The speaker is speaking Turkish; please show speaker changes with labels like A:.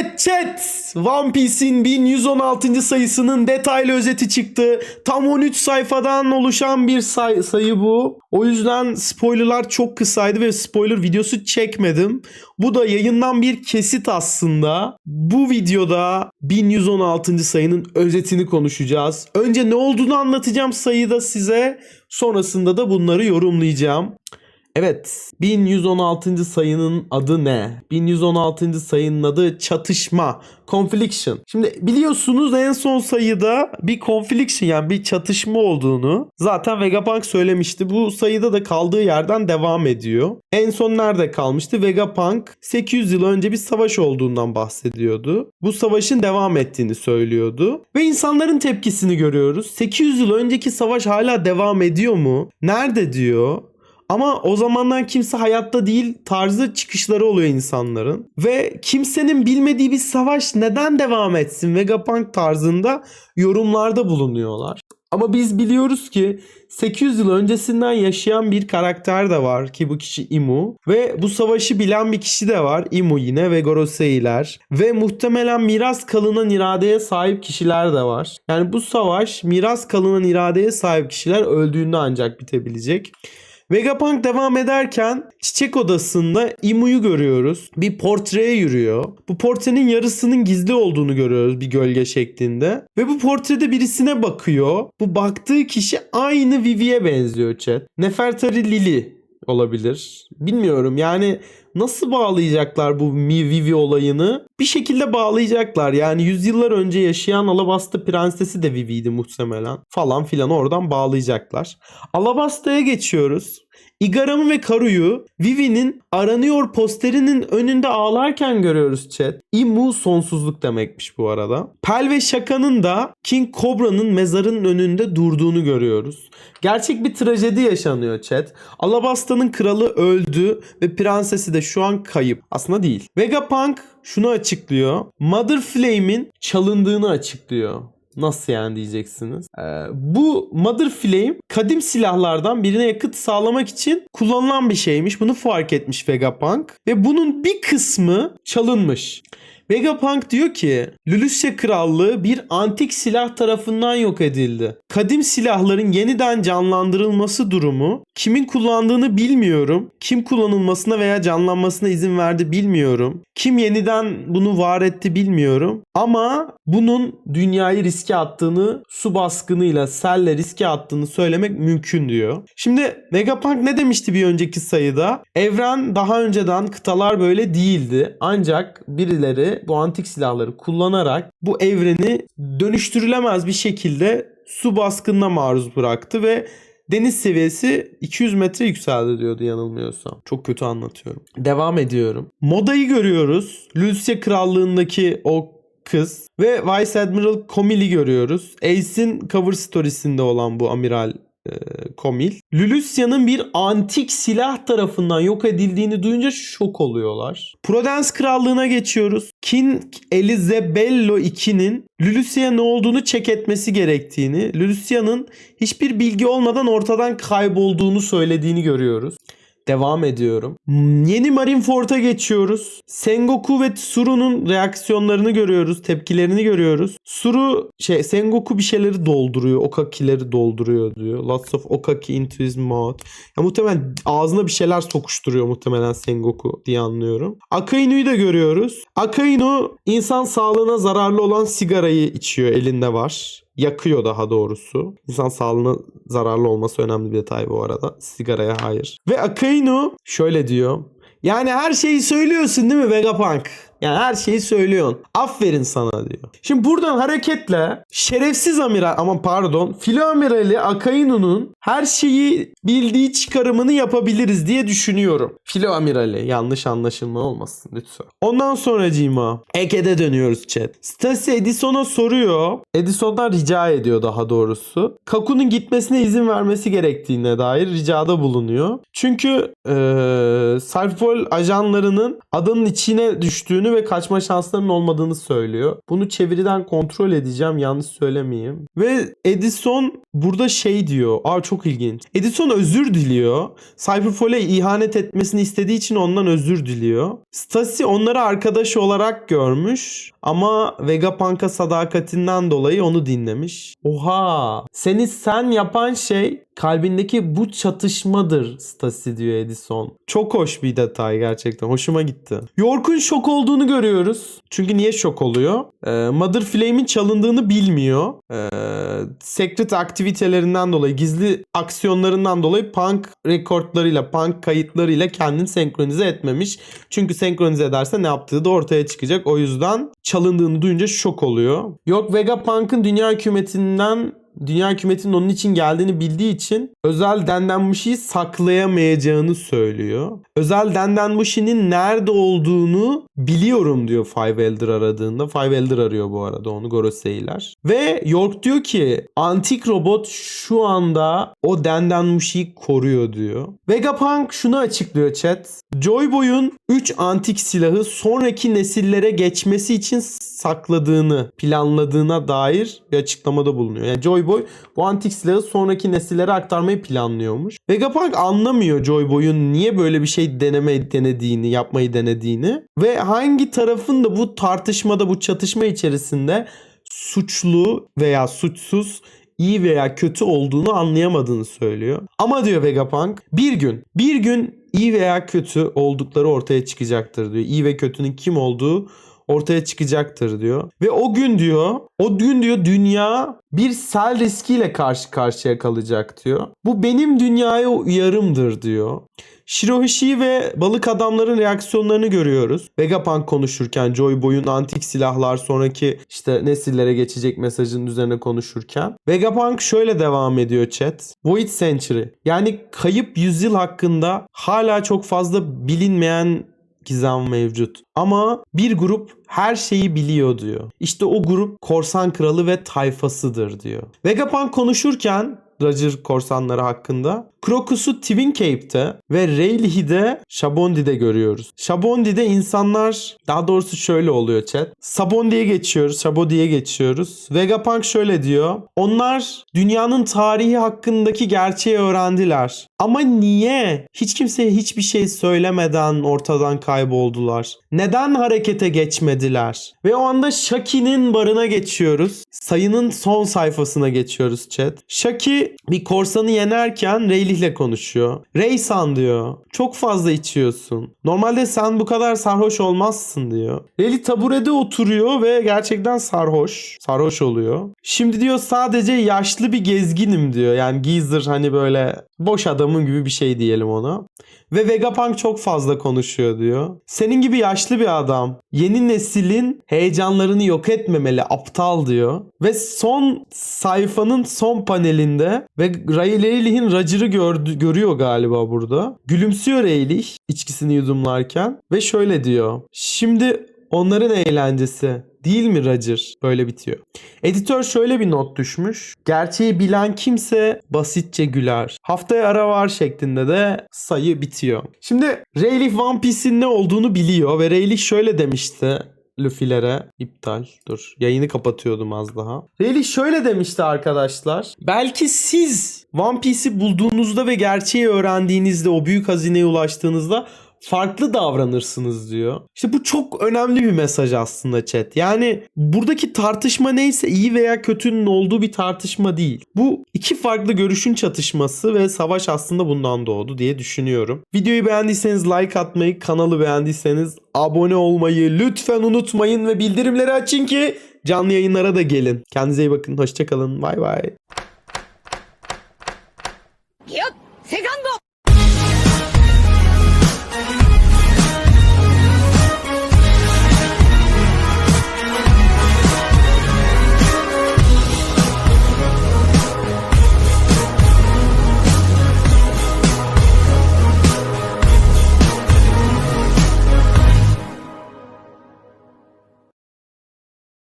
A: Evet chat One Piece'in 1116. sayısının detaylı özeti çıktı. Tam 13 sayfadan oluşan bir say- sayı bu. O yüzden spoilerlar çok kısaydı ve spoiler videosu çekmedim. Bu da yayından bir kesit aslında. Bu videoda 1116. sayının özetini konuşacağız. Önce ne olduğunu anlatacağım sayıda size. Sonrasında da bunları yorumlayacağım. Evet, 1116. sayının adı ne? 1116. sayının adı çatışma, confliction. Şimdi biliyorsunuz en son sayıda bir confliction yani bir çatışma olduğunu zaten Vegapunk söylemişti. Bu sayıda da kaldığı yerden devam ediyor. En son nerede kalmıştı? Vegapunk 800 yıl önce bir savaş olduğundan bahsediyordu. Bu savaşın devam ettiğini söylüyordu. Ve insanların tepkisini görüyoruz. 800 yıl önceki savaş hala devam ediyor mu? Nerede diyor? Ama o zamandan kimse hayatta değil tarzı çıkışları oluyor insanların. Ve kimsenin bilmediği bir savaş neden devam etsin Vegapunk tarzında yorumlarda bulunuyorlar. Ama biz biliyoruz ki 800 yıl öncesinden yaşayan bir karakter de var ki bu kişi Imu. Ve bu savaşı bilen bir kişi de var Imu yine ve Gorosei'ler. Ve muhtemelen miras kalınan iradeye sahip kişiler de var. Yani bu savaş miras kalınan iradeye sahip kişiler öldüğünde ancak bitebilecek. Vegapunk devam ederken çiçek odasında Imu'yu görüyoruz. Bir portreye yürüyor. Bu portrenin yarısının gizli olduğunu görüyoruz bir gölge şeklinde. Ve bu portrede birisine bakıyor. Bu baktığı kişi aynı Vivi'ye benziyor chat. Nefertari Lili olabilir. Bilmiyorum yani nasıl bağlayacaklar bu Mi Vivi olayını? Bir şekilde bağlayacaklar. Yani yüzyıllar önce yaşayan Alabasta prensesi de Vivi'ydi muhtemelen. Falan filan oradan bağlayacaklar. Alabasta'ya geçiyoruz. Igaram'ı ve Karu'yu Vivi'nin aranıyor posterinin önünde ağlarken görüyoruz chat. Imu sonsuzluk demekmiş bu arada. Pel ve Shaka'nın da King Cobra'nın mezarının önünde durduğunu görüyoruz. Gerçek bir trajedi yaşanıyor chat. Alabasta'nın kralı öldü ve prensesi de şu an kayıp. Aslında değil. Vegapunk şunu açıklıyor. Mother Flame'in çalındığını açıklıyor. Nasıl yani diyeceksiniz. Ee, bu Mother Flame kadim silahlardan birine yakıt sağlamak için kullanılan bir şeymiş. Bunu fark etmiş Vegapunk. Ve bunun bir kısmı çalınmış. Vegapunk diyor ki Lülusya Krallığı bir antik silah tarafından yok edildi. Kadim silahların yeniden canlandırılması durumu kimin kullandığını bilmiyorum. Kim kullanılmasına veya canlanmasına izin verdi bilmiyorum. Kim yeniden bunu var etti bilmiyorum. Ama bunun dünyayı riske attığını, su baskınıyla, selle riske attığını söylemek mümkün diyor. Şimdi Vegapunk ne demişti bir önceki sayıda? Evren daha önceden kıtalar böyle değildi. Ancak birileri bu antik silahları kullanarak bu evreni dönüştürülemez bir şekilde su baskınına maruz bıraktı ve deniz seviyesi 200 metre yükseldi diyordu yanılmıyorsam. Çok kötü anlatıyorum. Devam ediyorum. Moda'yı görüyoruz. Lucia Krallığındaki o kız ve Vice Admiral Comil'i görüyoruz. Ace'in cover storiesinde olan bu amiral e, Comil. Lulusia'nın bir antik silah tarafından yok edildiğini duyunca şok oluyorlar. Provence Krallığına geçiyoruz. King Elizabello II'nin Lulusia ne olduğunu çek etmesi gerektiğini, Lulusia'nın hiçbir bilgi olmadan ortadan kaybolduğunu söylediğini görüyoruz. Devam ediyorum. Yeni Marineford'a geçiyoruz. Sengoku ve Tsuru'nun reaksiyonlarını görüyoruz. Tepkilerini görüyoruz. Tsuru şey Sengoku bir şeyleri dolduruyor. Okaki'leri dolduruyor diyor. Lots of Okaki into his mouth. Ya muhtemelen ağzına bir şeyler sokuşturuyor muhtemelen Sengoku diye anlıyorum. Akainu'yu da görüyoruz. Akainu insan sağlığına zararlı olan sigarayı içiyor. Elinde var yakıyor daha doğrusu. İnsan sağlığına zararlı olması önemli bir detay bu arada. Sigaraya hayır. Ve Akainu şöyle diyor. Yani her şeyi söylüyorsun değil mi Vegapunk? Yani her şeyi söylüyorsun. Aferin sana diyor. Şimdi buradan hareketle şerefsiz amiral ama pardon filo amirali Akainu'nun her şeyi bildiği çıkarımını yapabiliriz diye düşünüyorum. Filo amirali yanlış anlaşılma olmasın lütfen. Ondan sonra Cima Eke'de dönüyoruz chat. Stasi Edison'a soruyor. Edison'dan rica ediyor daha doğrusu. Kaku'nun gitmesine izin vermesi gerektiğine dair ricada bulunuyor. Çünkü ee, Cyberpol ajanlarının adanın içine düştüğünü öldüğünü ve kaçma şanslarının olmadığını söylüyor. Bunu çeviriden kontrol edeceğim yanlış söylemeyeyim. Ve Edison burada şey diyor. Aa çok ilginç. Edison özür diliyor. Cyberpol'e ihanet etmesini istediği için ondan özür diliyor. Stasi onları arkadaş olarak görmüş ama Vegapunk'a sadakatinden dolayı onu dinlemiş. Oha! Seni sen yapan şey kalbindeki bu çatışmadır Stasi diyor Edison. Çok hoş bir detay gerçekten. Hoşuma gitti. York'un şok olduğunu görüyoruz. Çünkü niye şok oluyor? Ee, Mother Flame'in çalındığını bilmiyor. Ee, secret aktivitelerinden dolayı, gizli aksiyonlarından dolayı punk rekordlarıyla, punk kayıtlarıyla kendini senkronize etmemiş. Çünkü senkronize ederse ne yaptığı da ortaya çıkacak. O yüzden çalındığını duyunca şok oluyor. Yok Vegapunk'ın dünya hükümetinden dünya hükümetinin onun için geldiğini bildiği için özel Dendenmushi'yi saklayamayacağını söylüyor. Özel Dendenmushi'nin nerede olduğunu biliyorum diyor Five Elder aradığında. Five Elder arıyor bu arada onu Gorosei'ler. Ve York diyor ki antik robot şu anda o Dendenmushi'yi koruyor diyor. Vegapunk şunu açıklıyor chat. Joyboy'un 3 antik silahı sonraki nesillere geçmesi için sakladığını, planladığına dair bir açıklamada bulunuyor. Yani Joyboy bu antik silahı sonraki nesillere aktarmayı planlıyormuş. Vegapunk anlamıyor Joyboy'un niye böyle bir şey deneme denediğini, yapmayı denediğini ve hangi tarafın da bu tartışmada, bu çatışma içerisinde suçlu veya suçsuz iyi veya kötü olduğunu anlayamadığını söylüyor. Ama diyor Vegapunk bir gün, bir gün iyi veya kötü oldukları ortaya çıkacaktır diyor. İyi ve kötünün kim olduğu ortaya çıkacaktır diyor. Ve o gün diyor, o gün diyor dünya bir sel riskiyle karşı karşıya kalacak diyor. Bu benim dünyaya uyarımdır diyor. Shirohishi ve balık adamların reaksiyonlarını görüyoruz. Vegapunk konuşurken Joy Boy'un antik silahlar sonraki işte nesillere geçecek mesajının üzerine konuşurken. Vegapunk şöyle devam ediyor chat. Void Century yani kayıp yüzyıl hakkında hala çok fazla bilinmeyen gizem mevcut. Ama bir grup her şeyi biliyor diyor. İşte o grup Korsan Kralı ve tayfasıdır diyor. Vegapunk konuşurken Roger korsanları hakkında. Krokus'u Twin Cape'te ve Rayleigh'i Shabondi'de görüyoruz. Shabondi'de insanlar daha doğrusu şöyle oluyor chat. Sabondi'ye geçiyoruz, Shabondi'ye geçiyoruz. Vegapunk şöyle diyor. Onlar dünyanın tarihi hakkındaki gerçeği öğrendiler. Ama niye? Hiç kimseye hiçbir şey söylemeden ortadan kayboldular. Neden harekete geçmediler? Ve o anda Shaki'nin barına geçiyoruz. Sayının son sayfasına geçiyoruz chat. Shaki bir korsanı yenerken Rayleigh'le konuşuyor. Raysan diyor. Çok fazla içiyorsun. Normalde sen bu kadar sarhoş olmazsın diyor. Rayleigh taburede oturuyor ve gerçekten sarhoş. Sarhoş oluyor. Şimdi diyor sadece yaşlı bir gezginim diyor. Yani geezer hani böyle boş adamın gibi bir şey diyelim ona. Ve Vegapunk çok fazla konuşuyor diyor. Senin gibi yaşlı bir adam yeni neslin heyecanlarını yok etmemeli aptal diyor. Ve son sayfanın son panelinde ve Rayleigh'in Roger'ı gördü, görüyor galiba burada. Gülümsüyor Rayleigh içkisini yudumlarken ve şöyle diyor. Şimdi onların eğlencesi değil mi Roger? Böyle bitiyor. Editör şöyle bir not düşmüş. Gerçeği bilen kimse basitçe güler. Haftaya ara var şeklinde de sayı bitiyor. Şimdi Rayleigh One Piece'in ne olduğunu biliyor ve Rayleigh şöyle demişti. Luffy'lere iptal. Dur yayını kapatıyordum az daha. Rayleigh şöyle demişti arkadaşlar. Belki siz One Piece'i bulduğunuzda ve gerçeği öğrendiğinizde o büyük hazineye ulaştığınızda farklı davranırsınız diyor. İşte bu çok önemli bir mesaj aslında chat. Yani buradaki tartışma neyse iyi veya kötünün olduğu bir tartışma değil. Bu iki farklı görüşün çatışması ve savaş aslında bundan doğdu diye düşünüyorum. Videoyu beğendiyseniz like atmayı, kanalı beğendiyseniz abone olmayı lütfen unutmayın ve bildirimleri açın ki canlı yayınlara da gelin. Kendinize iyi bakın. Hoşçakalın. Bay bay.